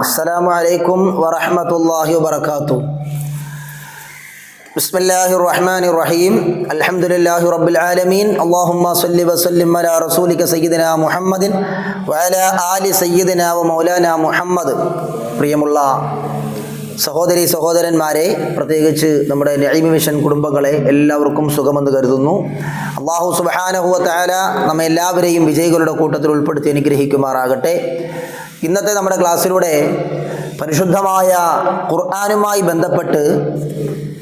السلام عليكم ورحمة الله وبركاته بسم الله الرحمن الرحيم الحمد لله رب العالمين اللهم صل وسلم على رسولك سيدنا محمد وعلى آل سيدنا ومولانا محمد പ്രിയമുള്ള സഹോദരി സഹോദരന്മാരെ പ്രത്യേകിച്ച് നമ്മുടെ നഈമി മിഷൻ കുടുംബങ്ങളെ എല്ലാവർക്കും സുഖമെന്ന് കരുതുന്നു അള്ളാഹു സുബാനഹുവ താല നമ്മെ എല്ലാവരെയും വിജയികളുടെ കൂട്ടത്തിൽ ഉൾപ്പെടുത്തി അനുഗ്രഹിക്കുമാറാകട്ടെ ഇന്നത്തെ നമ്മുടെ ക്ലാസ്സിലൂടെ പരിശുദ്ധമായ ഖുർആാനുമായി ബന്ധപ്പെട്ട്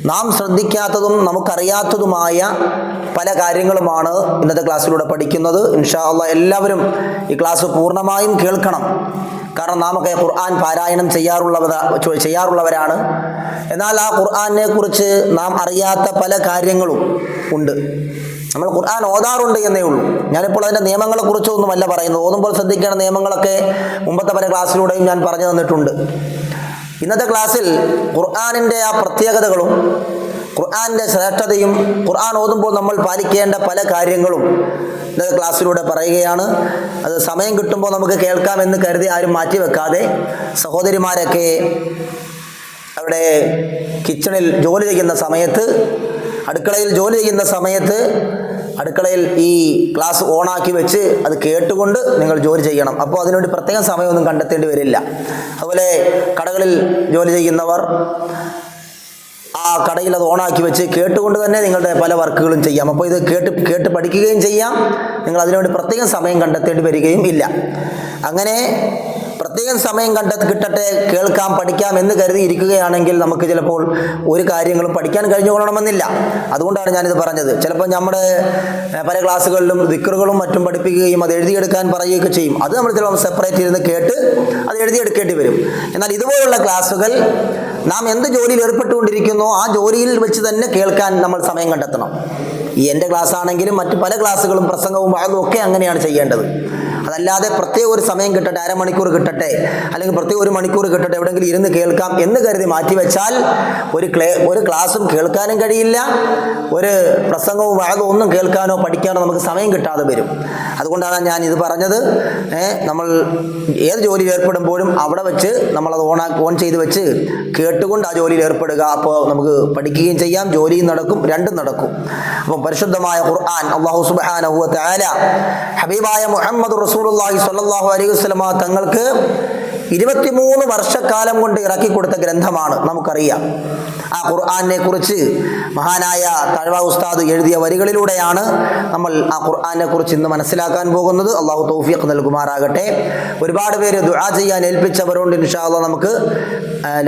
നാം ശ്രദ്ധിക്കാത്തതും നമുക്കറിയാത്തതുമായ പല കാര്യങ്ങളുമാണ് ഇന്നത്തെ ക്ലാസ്സിലൂടെ പഠിക്കുന്നത്. ഇൻഷാ അള്ള എല്ലാവരും ഈ ക്ലാസ് പൂർണമായും കേൾക്കണം. കാരണം നാമൊക്കെ ഖുർആൻ പാരായണം ചെയ്യാറുള്ളവ ചെയ്യാറുള്ളവരാണ്. എന്നാൽ ആ ഖുർആനെ കുറിച്ച് നാം അറിയാത്ത പല കാര്യങ്ങളും ഉണ്ട്. നമ്മൾ ഖുർആൻ ഓതാറുണ്ട് എന്നേ ഉള്ളൂ. ഞാനിപ്പോൾ അതിന്റെ കുറിച്ചൊന്നുമല്ല പറയുന്നത്. ഓതുമ്പോൾ ശ്രദ്ധിക്കേണ്ട നിയമങ്ങളൊക്കെ മുമ്പത്തെ പല ക്ലാസ്സിലൂടെയും ഞാൻ പറഞ്ഞു തന്നിട്ടുണ്ട്. ഇന്നത്തെ ക്ലാസ്സിൽ ഖുർആാനിന്റെ ആ പ്രത്യേകതകളും ഖുർആാനിന്റെ ശ്രേഷ്ഠതയും ഖുർആൻ ഓതുമ്പോൾ നമ്മൾ പാലിക്കേണ്ട പല കാര്യങ്ങളും ഇന്നത്തെ ക്ലാസ്സിലൂടെ പറയുകയാണ്. അത് സമയം കിട്ടുമ്പോൾ നമുക്ക് കേൾക്കാമെന്ന് കരുതി ആരും മാറ്റി വെക്കാതെ സഹോദരിമാരൊക്കെ അവിടെ കിച്ചണിൽ ജോലി ചെയ്യുന്ന സമയത്ത് അടുക്കളയിൽ ജോലി ചെയ്യുന്ന സമയത്ത് അടുക്കളയിൽ ഈ ക്ലാസ് ഓണാക്കി വെച്ച് അത് കേട്ടുകൊണ്ട് നിങ്ങൾ ജോലി ചെയ്യണം. അപ്പോൾ അതിനുവേണ്ടി പ്രത്യേകം സമയമൊന്നും കണ്ടെത്തേണ്ടി വരില്ല. അതുപോലെ കടകളിൽ ജോലി ചെയ്യുന്നവർ കടയിൽ അത് ഓണാക്കി വെച്ച് കേട്ടുകൊണ്ട് തന്നെ നിങ്ങളുടെ പല വർക്കുകളും ചെയ്യാം. അപ്പോൾ ഇത് കേട്ട് കേട്ട് പഠിക്കുകയും ചെയ്യാം. നിങ്ങൾ അതിനുവേണ്ടി പ്രത്യേകം സമയം കണ്ടെത്തേണ്ടി വരികയും ഇല്ല. അങ്ങനെ പ്രത്യേകം സമയം കണ്ട കിട്ടട്ടെ കേൾക്കാം പഠിക്കാം എന്ന് കരുതി ഇരിക്കുകയാണെങ്കിൽ നമുക്ക് ചിലപ്പോൾ ഒരു കാര്യങ്ങളും പഠിക്കാൻ കഴിഞ്ഞുകൊള്ളണമെന്നില്ല. അതുകൊണ്ടാണ് ഞാനിത് പറഞ്ഞത്. ചിലപ്പോൾ നമ്മുടെ പല ക്ലാസ്സുകളിലും ദിക്കറുകളും മറ്റും പഠിപ്പിക്കുകയും അത് എഴുതിയെടുക്കാൻ പറയുകയൊക്കെ ചെയ്യും. അത് നമ്മൾ ചിലപ്പോൾ സെപ്പറേറ്റ് ഇരുന്ന് കേട്ട് അത് എഴുതിയെടുക്കേണ്ടി വരും. എന്നാൽ ഇതുപോലുള്ള ക്ലാസ്സുകൾ നാം എന്ത് ജോലിയിൽ ഏർപ്പെട്ടുകൊണ്ടിരിക്കുന്നോ ആ ജോലിയിൽ വെച്ച് തന്നെ കേൾക്കാൻ നമ്മൾ സമയം കണ്ടെത്തണം. ഈ എന്റെ ക്ലാസ് ആണെങ്കിലും മറ്റു പല ക്ലാസ്സുകളും പ്രസംഗവും വാദവും ഒക്കെ അങ്ങനെയാണ് ചെയ്യേണ്ടത്. അതല്ലാതെ പ്രത്യേക ഒരു സമയം കിട്ടട്ടെ അരമണിക്കൂർ കിട്ടട്ടെ അല്ലെങ്കിൽ പ്രത്യേക ഒരു മണിക്കൂർ കിട്ടട്ടെ എവിടെയെങ്കിലും ഇരുന്ന് കേൾക്കാം എന്ന് കരുതി മാറ്റിവെച്ചാൽ ഒരു ക്ലേ ഒരു ക്ലാസ്സും കേൾക്കാനും കഴിയില്ല ഒരു പ്രസംഗവും വാദവും ഒന്നും കേൾക്കാനോ പഠിക്കാനോ നമുക്ക് സമയം കിട്ടാതെ വരും. അതുകൊണ്ടാണ് ഞാൻ ഇത് പറഞ്ഞത്. നമ്മൾ ഏത് ജോലിയിൽ ഏർപ്പെടുമ്പോഴും അവിടെ വെച്ച് നമ്മളത് ഓൺ ഓൺ ചെയ്ത് വെച്ച് കേട്ടുകൊണ്ട് ആ ജോലിയിൽ ഏർപ്പെടുക. അപ്പോൾ നമുക്ക് പഠിക്കുകയും ചെയ്യാം ജോലിയും നടക്കും രണ്ടും നടക്കും. അപ്പം പരിശുദ്ധമായ ഖുർആൻ അള്ളാഹു സുബ്ഹാനഹു വ ഹബീബായ മുഹമ്മദ് റസൂലുള്ളാഹി സ്വല്ലല്ലാഹു അലൈഹി വസല്ലമ തങ്ങൾക്ക് ഇരുപത്തിമൂന്ന് വർഷക്കാലം കൊണ്ട് ഇറക്കി കൊടുത്ത ഗ്രന്ഥമാണ് നമുക്കറിയാം. ആ ഖുർആാനെ കുറിച്ച് മഹാനായ തഴവ ഉസ്താദ് എഴുതിയ വരികളിലൂടെയാണ് നമ്മൾ ആ ഖുർആാനെ കുറിച്ച് ഇന്ന് മനസ്സിലാക്കാൻ പോകുന്നത്. അള്ളാഹു തൗഫീഖ് നൽകുമാറാകട്ടെ. ഒരുപാട് പേര് ദുആ ചെയ്യാൻ ഏൽപ്പിച്ചവരുണ്ട് ഇൻഷാല്ല നമുക്ക്.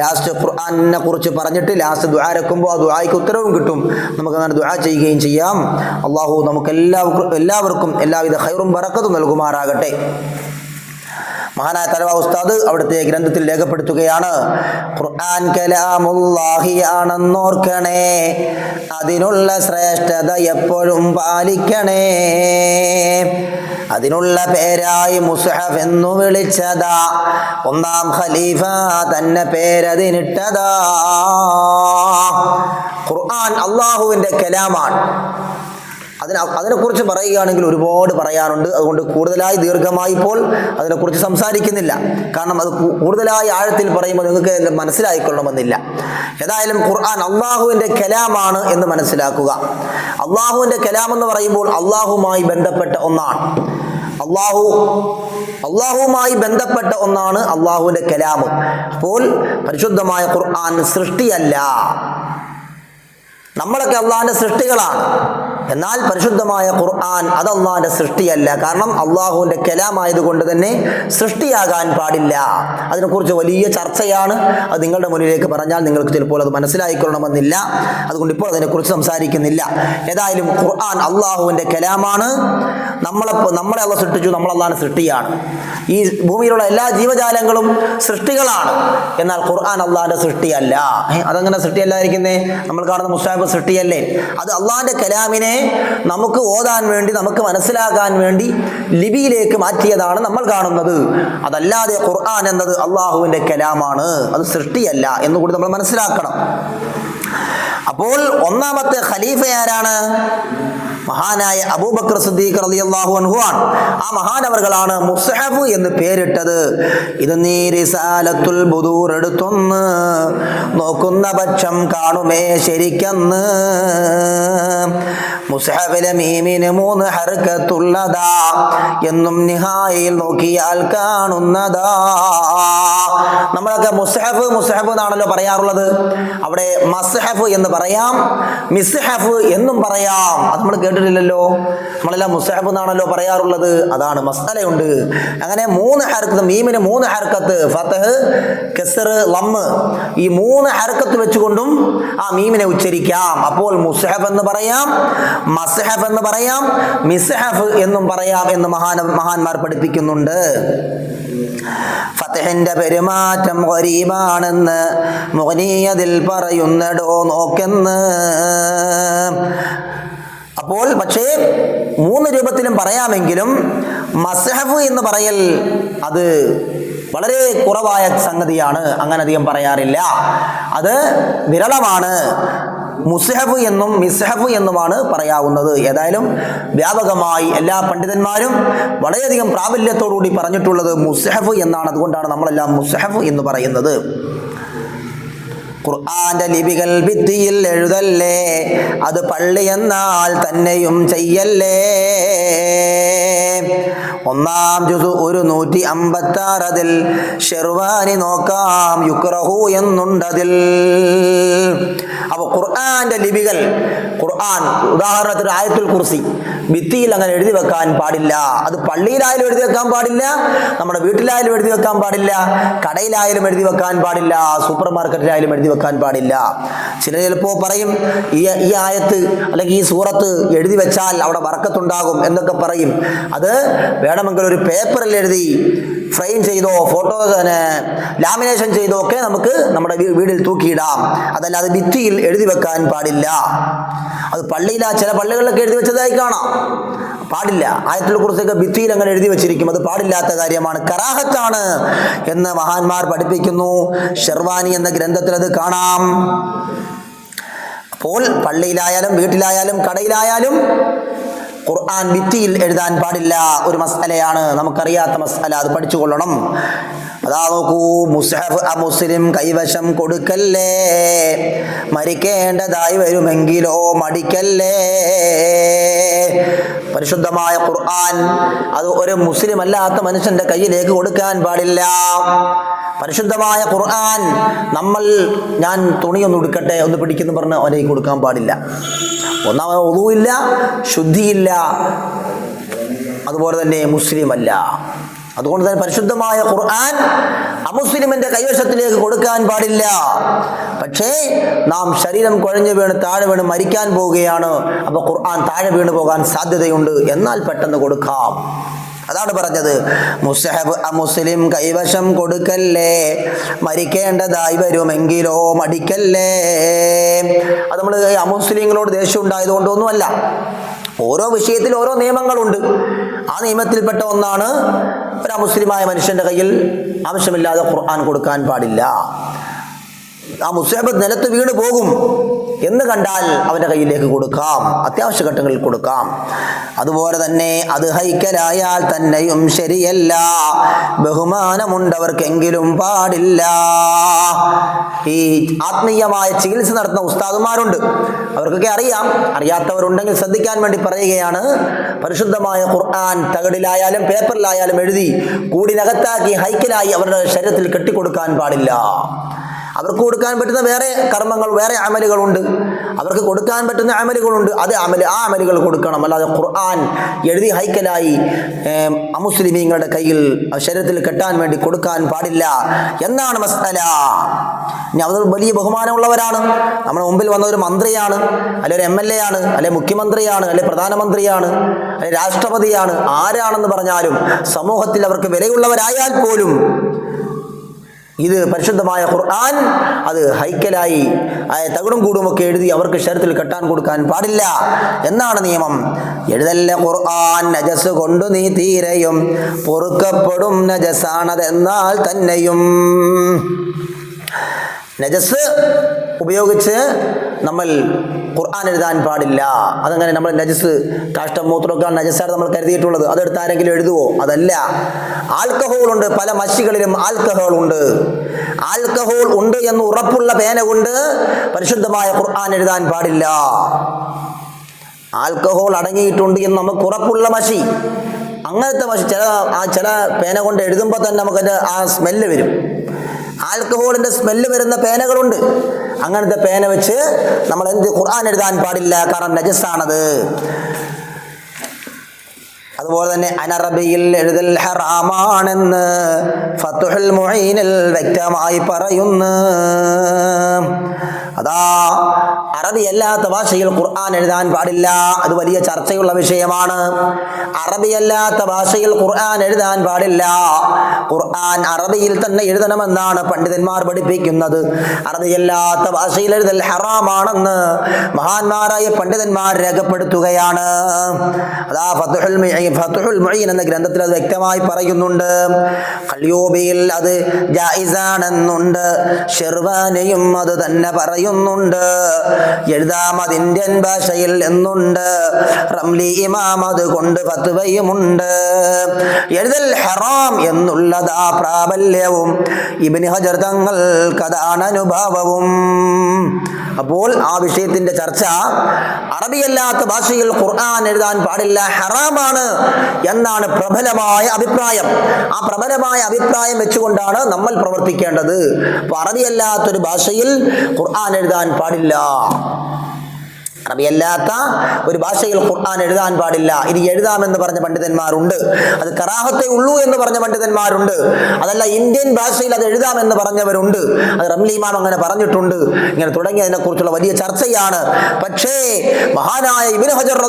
ലാസ്റ്റ് ഖുർആനെ കുറിച്ച് പറഞ്ഞിട്ട് ലാസ്റ്റ് ദുആ രക്കുമ്പോൾ ആ ദുആയ്ക്ക് ഉത്തരവും കിട്ടും. നമുക്ക് അങ്ങനെ ദുആ ചെയ്യുകയും ചെയ്യാം. അള്ളാഹു നമുക്ക് എല്ലാവർക്കും എല്ലാവർക്കും എല്ലാവിധ ഹൈറും ബറക്കത്തും നൽകുമാറാകട്ടെ. മഹാനായ തലവ ഉസ്താദ് അവിടുത്തെ ഗ്രന്ഥത്തിൽ രേഖപ്പെടുത്തുകയാണ്. ഖുർആൻ കലാമുല്ലാഹിയാണെന്നോർക്കണേ അതിനുള്ള ശ്രേഷ്ഠത എപ്പോഴും പാലിക്കണേ. അതിനുള്ള പേരായി മുസഹഫ് എന്നു വിളിച്ചതാ. ഒന്നാം ഖലീഫ തന്നെ പേരതിനിട്ടതാ. ഖുർആൻ അള്ളാഹുവിന്റെ കലാമാണ്. അതിന് അതിനെക്കുറിച്ച് പറയുകയാണെങ്കിൽ ഒരുപാട് പറയാനുണ്ട്. അതുകൊണ്ട് കൂടുതലായി ദീർഘമായി ഇപ്പോൾ അതിനെക്കുറിച്ച് സംസാരിക്കുന്നില്ല. കാരണം അത് കൂടുതലായി ആഴത്തിൽ പറയുമ്പോൾ നിങ്ങൾക്ക് മനസ്സിലായിക്കൊള്ളണമെന്നില്ല. ഏതായാലും ഖുർആൻ അള്ളാഹുവിന്റെ കലാമാണ് എന്ന് മനസ്സിലാക്കുക. അള്ളാഹുവിന്റെ കലാം എന്ന് പറയുമ്പോൾ അള്ളാഹുമായി ബന്ധപ്പെട്ട ഒന്നാണ്. അള്ളാഹു അള്ളാഹുവുമായി ബന്ധപ്പെട്ട ഒന്നാണ് അള്ളാഹുവിന്റെ കലാം അപ്പോൾ പരിശുദ്ധമായ ഖുർആൻ സൃഷ്ടിയല്ല. നമ്മളൊക്കെ അള്ളാഹിന്റെ സൃഷ്ടികളാണ്. എന്നാൽ പരിശുദ്ധമായ ഖുർആൻ അത് അള്ളാഹിന്റെ സൃഷ്ടിയല്ല. കാരണം അള്ളാഹുവിന്റെ കലാമായതുകൊണ്ട് തന്നെ സൃഷ്ടിയാകാൻ പാടില്ല. അതിനെക്കുറിച്ച് വലിയ ചർച്ചയാണ്. അത് നിങ്ങളുടെ മുന്നിലേക്ക് പറഞ്ഞാൽ നിങ്ങൾക്ക് ചിലപ്പോൾ അത് മനസ്സിലായിക്കൊള്ളണമെന്നില്ല. അതുകൊണ്ട് ഇപ്പോൾ അതിനെക്കുറിച്ച് സംസാരിക്കുന്നില്ല. ഏതായാലും ഖുർആൻ അള്ളാഹുവിന്റെ കലാമാണ്. നമ്മളെ നമ്മളെ അള്ള സൃഷ്ടിച്ചു നമ്മൾ അള്ളാഹിന്റെ സൃഷ്ടിയാണ്. ഈ ഭൂമിയിലുള്ള എല്ലാ ജീവജാലങ്ങളും സൃഷ്ടികളാണ്. എന്നാൽ ഖുർആൻ അള്ളാഹിന്റെ സൃഷ്ടിയല്ല. അതങ്ങനെ സൃഷ്ടിയല്ലായിരിക്കുന്നേ നമ്മൾ കാണുന്ന മുസ്താബ് സൃഷ്ടിയല്ലേ? അത് അള്ളാഹിന്റെ കലാമിനെ നമുക്ക് ഓതാൻ വേണ്ടി നമുക്ക് മനസ്സിലാക്കാൻ വേണ്ടി ലിപിയിലേക്ക് മാറ്റിയതാണ് നമ്മൾ കാണുന്നത്. അതല്ലാതെ ഖുർആൻ എന്നത് അള്ളാഹുവിന്റെ കലാമാണ്. അത് സൃഷ്ടിയല്ല എന്ന് കൂടി നമ്മൾ മനസ്സിലാക്കണം. അപ്പോൾ ഒന്നാമത്തെ ഖലീഫ ആരാണ്? മഹാനായ അബൂബക്കർ സിദ്ദീഖ് റളിയല്ലാഹു അൻഹു ആണ്. ആ മഹാനവറുകളാണ് മുസ്ഹഫ് എന്ന് പേരിട്ടത്. ഇത് നീ റിസാലത്തുൽ ബുദൂർ എടുത്തൊന്ന് നോക്കുന്ന പക്ഷം കാണുമേ ശരിക്കന്ന്. മുസ്ഹഫിലെ മീമിന് മൂന്ന് ഹർക്കത്തുള്ളതാ എന്നും നിഹായിൽ നോക്കിയാൽ കാണുന്നതാ. നമ്മളൊക്കെ മുസ്ഹഫ് മുസ്ഹഫ് എന്നാണല്ലോ പറയാറുള്ളത്. അവിടെ മസ്ഹഫ് എന്ന് പറയാം മിസ്ഹഫ് എന്നും പറയാം. അത് നമ്മൾ കേട്ടിട്ടില്ലല്ലോ നമ്മളെല്ലാം മുസ്ഹബ് എന്നാണല്ലോ പറയാറുള്ളത്. അതാണ് മസാലയുണ്ട് അങ്ങനെ മൂന്ന് ഹർക്കത്ത് മീമിന് മൂന്ന് ഹർക്കത്ത് ഫത്തഹ് കെസർ ലമ്മ് ഈ മൂന്ന് ഹർക്കത്ത് വെച്ചുകൊണ്ടും ആ മീമിനെ ഉച്ചരിക്കാം. അപ്പോൾ മുസ്ഹബ് എന്ന് പറയാം മസ്ഹഫ് എന്ന് പറയാം മിസ്ഹഫ് എന്നും പറയാം എന്ന് മഹാന മഹാന്മാർ പഠിപ്പിക്കുന്നുണ്ട്. ഫത്തഹിന്റെ പെരുമാറ്റം ഗരീബാണെന്ന് മുഗനീയതിൽ പറയുന്നടോ നോക്കെന്ന്. അപ്പോൾ പക്ഷേ മൂന്ന് രൂപത്തിലും പറയാമെങ്കിലും മസ്ഹഫ് എന്ന് പറയൽ അത് വളരെ കുറവായ സംഗതിയാണ്. അങ്ങനെ അധികം പറയാറില്ല. അത് വിരളമാണ്. മുസ്ഹഫ് എന്നും മിസ്ഹഫ് എന്നുമാണ് പറയാവുന്നത്. ഏതായാലും വ്യാപകമായി എല്ലാ പണ്ഡിതന്മാരും വളരെയധികം പ്രാബല്യത്തോടുകൂടി പറഞ്ഞിട്ടുള്ളത് മുസ്ഹഫ് എന്നാണ്. അതുകൊണ്ടാണ് നമ്മളെല്ലാം മുസ്ഹഫ് എന്ന് പറയുന്നത്. ഖുർആന്റെ ലിപികൾ ഭിത്തിയിൽ എഴുതല്ലേ? അത് പള്ളി എന്നാൽ തന്നെയും ചെയ്യല്ലേ? ഒന്നാം ജുസു ഒരു നൂറ്റി അമ്പത്തി ആറതിൽ ഷെർവാനി നോക്കാം യുക്രഹു എന്നുണ്ടതിൽ. അപ്പൊ ഖുർആന്റെ ലിപികൾ ഖുർആൻ ഉദാഹരണത്തിന് ആയത്തുൽ കുർസി ഭിത്തിയിൽ അങ്ങനെ എഴുതി വെക്കാൻ പാടില്ല. അത് പള്ളിയിലായാലും എഴുതി വെക്കാൻ പാടില്ല നമ്മുടെ വീട്ടിലായാലും എഴുതി വെക്കാൻ പാടില്ല കടയിലായാലും എഴുതി വെക്കാൻ പാടില്ല സൂപ്പർ മാർക്കറ്റിലായാലും എഴുതി വെക്കാൻ പാടില്ല. ചിലർ ചിലപ്പോൾ പറയും ഈ ഈ ആയത്ത് അല്ലെങ്കിൽ ഈ സൂറത്ത് എഴുതി വെച്ചാൽ അവിടെ വറക്കത്തുണ്ടാകും എന്നൊക്കെ പറയും. അത് വേണമെങ്കിൽ ഒരു പേപ്പറിൽ എഴുതി ഫ്രെയിം ചെയ്തോ ഫോട്ടോ ലാമിനേഷൻ ചെയ്തോ ഒക്കെ നമുക്ക് നമ്മുടെ വീടിൽ തൂക്കിയിടാം. അതല്ലാതെ ഭിത്തിയിൽ എഴുതി വെക്കാൻ പാടില്ല. അത് പള്ളിയിലാ ചില പള്ളികളിലൊക്കെ എഴുതി വെച്ചതായി കാണാം. പാടില്ല. ആയത്തിനെ കുറിച്ചൊക്കെ ഭിത്തിയിൽ അങ്ങനെ എഴുതി വെച്ചിരിക്കും. അത് പാടില്ലാത്ത കാര്യമാണ്. കറാഹത്താണ് എന്ന് മഹാന്മാർ പഠിപ്പിക്കുന്നു. ഷെർവാനി എന്ന ഗ്രന്ഥത്തിൽ അത് കാണാം. അപ്പോൾ പള്ളിയിലായാലും വീട്ടിലായാലും കടയിലായാലും ഖുർആൻ ഭിത്തിയിൽ എഴുതാൻ പാടില്ല ഒരു മസലയാണ്. നമുക്കറിയാത്ത മസല അത് പഠിച്ചുകൊള്ളണം. അതാ നോക്കൂ മുസ്ഹഫ് അ മുസ്ലിം കൈവശം കൊടുക്കല്ലേ? മരിക്കേണ്ടതായി വരുമെങ്കിലോ മടിക്കല്ലേ? പരിശുദ്ധമായ ഖുർആൻ അത് ഒരു മുസ്ലിം അല്ലാത്ത മനുഷ്യന്റെ കയ്യിലേക്ക് കൊടുക്കാൻ പാടില്ല. പരിശുദ്ധമായ ഖുർആൻ നമ്മൾ ഞാൻ തുണിയൊന്നും ഉടുക്കട്ടെ ഒന്ന് പിടിക്കുന്നു പറഞ്ഞ് അവനേക്ക് കൊടുക്കാൻ പാടില്ല. ഒന്നാമത് ഒതുവില്ല ശുദ്ധിയില്ല. അതുപോലെ തന്നെ മുസ്ലിം അല്ല അതുകൊണ്ട് തന്നെ പരിശുദ്ധമായ ഖുർആൻ അമുസ്ലിമിന്റെ കൈവശത്തിലേക്ക് കൊടുക്കാൻ പാടില്ല. പക്ഷേ നാം ശരീരം കുഴഞ്ഞു വീണ് താഴെ വീണ് മരിക്കാൻ പോവുകയാണ്. അപ്പൊ ഖുർആൻ താഴെ വീണ് പോകാൻ സാധ്യതയുണ്ട്. എന്നാൽ പെട്ടെന്ന് കൊടുക്കാം. അതാണ് പറഞ്ഞത്. മുസ്ഹബ് മുസ്ലിം കൈവശം കൊടുക്കല്ലേ? മരിക്കേണ്ടതായി വരുമെങ്കിലോ മടിക്കല്ലേ? അത് നമ്മൾ അമുസ്ലിങ്ങളോട് ദേഷ്യം ഉണ്ടായതുകൊണ്ടൊന്നുമല്ല. ഓരോ വിഷയത്തിൽ ഓരോ നിയമങ്ങളുണ്ട്. ആ നിയമത്തിൽപ്പെട്ട ഒന്നാണ് ഒരു അമുസ്ലിമായ മനുഷ്യന്റെ കയ്യിൽ ആവശ്യമില്ലാതെ ഖുർആൻ കൊടുക്കാൻ പാടില്ല. ആ മുസ്ലിം നിലത്ത് വീണ് പോകും എന്ന് കണ്ടാൽ അവന്റെ കയ്യിലേക്ക് കൊടുക്കാം. അത്യാവശ്യ ഘട്ടങ്ങളിൽ കൊടുക്കാം. അതുപോലെ തന്നെ അത് ഹൈക്കലായാൽ തന്നെയും ശരിയല്ല. ബഹുമാനമുണ്ടവർക്കെങ്കിലും പാടില്ല. ഈ ആത്മീയമായ ചികിത്സ നടത്തുന്ന ഉസ്താദുമാരുണ്ട്. അവർക്കൊക്കെ അറിയാം. അറിയാത്തവരുണ്ടെങ്കിൽ ശ്രദ്ധിക്കാൻ വേണ്ടി പറയുകയാണ്. പരിശുദ്ധമായ ഖുർആൻ തകടിലായാലും പേപ്പറിലായാലും എഴുതി കൂടിനകത്താക്കി ഹൈക്കലായി അവരുടെ ശരീരത്തിൽ കെട്ടിക്കൊടുക്കാൻ പാടില്ല. അവർക്ക് കൊടുക്കാൻ പറ്റുന്ന വേറെ കർമ്മങ്ങൾ വേറെ അമലുകളുണ്ട്. അവർക്ക് കൊടുക്കാൻ പറ്റുന്ന അമലുകളുണ്ട്. അത് അമൽ ആ അമലുകൾ കൊടുക്കണം. അല്ലാതെ ഖുർആൻ എഴുതി ഹൈക്കലായി അമുസ്ലിമീങ്ങളുടെ കയ്യിൽ ശരീരത്തിൽ കെട്ടാൻ വേണ്ടി കൊടുക്കാൻ പാടില്ല. എന്നാണ് മസ്തല ഇനി അവർ വലിയ ബഹുമാനമുള്ളവരാണ്. നമ്മുടെ മുമ്പിൽ വന്ന ഒരു മന്ത്രിയാണ് അല്ലെ ഒരു എം എൽ എ ആണ് അല്ലെ മുഖ്യമന്ത്രിയാണ് അല്ലെ പ്രധാനമന്ത്രിയാണ് അല്ലെ രാഷ്ട്രപതിയാണ് ആരാണെന്ന് പറഞ്ഞാലും സമൂഹത്തിൽ അവർക്ക് വിലയുള്ളവരായാൽ പോലും ഇത് പരിശുദ്ധമായ ഖുർആൻ അത് ഹൈക്കലായി തകിടും കൂടുമൊക്കെ എഴുതി അവർക്ക് ശരത്തിൽ കെട്ടാൻ കൊടുക്കാൻ പാടില്ല. എന്നാണ് നിയമം. എഴുതല്ല ഖുർആൻ നജസ് കൊണ്ട് നീ തീരെയും പൊറുക്കപ്പെടും നജസാണതെന്നാൽ തന്നെയും. നജസ് ഉപയോഗിച്ച് നമ്മൾ ഖുർആൻ എഴുതാൻ പാടില്ല. അതങ്ങനെ നമ്മൾ നജസ് കാഷ്ടം മൂത്രമൊക്കെ നജസ്സാണ് നമ്മൾ കരുതിയിട്ടുള്ളത്. അതെടുത്ത് ആരെങ്കിലും എഴുതുവോ? അതല്ല. ആൽക്കഹോൾ ഉണ്ട്. പല മഷികളിലും ആൽക്കഹോൾ ഉണ്ട്. ആൽക്കഹോൾ ഉണ്ട് എന്ന് ഉറപ്പുള്ള പേന കൊണ്ട് പരിശുദ്ധമായ ഖുർആൻ എഴുതാൻ പാടില്ല. ആൽക്കഹോൾ അടങ്ങിയിട്ടുണ്ട് എന്ന് നമുക്ക് ഉറപ്പുള്ള മഷി. അങ്ങനത്തെ മഷി ചില ആ ചില പേന കൊണ്ട് എഴുതുമ്പോൾ തന്നെ നമുക്കതിന്റെ ആ സ്മെല്ല് വരും. ആൽക്കഹോളിന്റെ സ്മെല്ല് വരുന്ന പേനകളുണ്ട്. അങ്ങനത്തെ പേന വെച്ച് നമ്മൾ എന്ത് ഖുർആൻ എഴുതാൻ പാടില്ല കാരണം നജസ്സാണത്. അതുപോലെ തന്നെ അനറബിയിൽ എഴുതൽ ഹറാമാണെന്ന് ഫത്തുഹുൽ മുഈനിൽ വ്യക്തമായി പറയുന്നു. അതാ അറബിയല്ലാത്ത ഭാഷയിൽ ഖുർആൻ എഴുതാൻ പാടില്ല. അത് വലിയ ചർച്ചയുള്ള വിഷയമാണ്. അറബിയല്ലാത്ത ഭാഷയിൽ ഖുർആൻ എഴുതാൻ പാടില്ല. ഖുർആൻ അറബിയിൽ തന്നെ എഴുതണമെന്നാണ് പണ്ഡിതന്മാർ പഠിപ്പിക്കുന്നത്. അറബിയല്ലാത്ത ഭാഷയിൽ എഴുതൽ ഹറാമാണെന്ന് മഹാന്മാരായ പണ്ഡിതന്മാർ രേഖപ്പെടുത്തുകയാണ്. അതാ ഫത്തുഹുൽ മുഈൻ ഫത്തുഹുൽ മുഈൻ എന്ന ഗ്രന്ഥത്തിൽ അത് വ്യക്തമായി പറയുന്നുണ്ട്. ഖൽയൂബിയിൽ അത് ജായിസാണെന്നുണ്ട്. ഷെർവാനയും അത് തന്നെ പറയുന്നുണ്ട്. എഴുതാം ഇന്ത്യൻ ഭാഷയിൽ എന്നുണ്ട് റംലി ഇമാം കൊണ്ട് ഫത്വയുമുണ്ട്. എഴുതൽ ഹറാം എന്നുള്ളതാ പ്രാബല്യവും. ഇബിന് ഹജർ തങ്ങൾക്കതാണ് അനുഭവവും. അപ്പോൾ ആ വിഷയത്തിന്റെ ചർച്ച അറബിയല്ലാത്ത ഭാഷയിൽ ഖുർആൻ എഴുതാൻ പാടില്ല ഹറാമാണ് എന്നാണ് പ്രബലമായ അഭിപ്രായം. ആ പ്രബലമായ അഭിപ്രായം വെച്ചുകൊണ്ടാണ് നമ്മൾ പ്രവർത്തിക്കേണ്ടത്. അപ്പൊ അറബിയല്ലാത്തൊരു ഭാഷയിൽ ഖുർആൻ എഴുതാൻ പാടില്ല. അറബിയല്ലാത്ത ഒരു ഭാഷയിൽ ഖുർആൻ എഴുതാൻ പാടില്ല. ഇനി എഴുതാമെന്ന് പറഞ്ഞ പണ്ഡിതന്മാരുണ്ട്. അത് കറാഹത്തെ ഉള്ളൂ എന്ന് പറഞ്ഞ പണ്ഡിതന്മാരുണ്ട്. അതല്ല ഇന്ത്യൻ ഭാഷയിൽ അത് എഴുതാമെന്ന് പറഞ്ഞവരുണ്ട്. അത് റംലി ഇമാം അങ്ങനെ പറഞ്ഞിട്ടുണ്ട്. ഇങ്ങനെ തുടങ്ങി അതിനെക്കുറിച്ചുള്ള വലിയ ചർച്ചയാണ്. പക്ഷേ മഹാനായ ഇബിൻ ഹജർ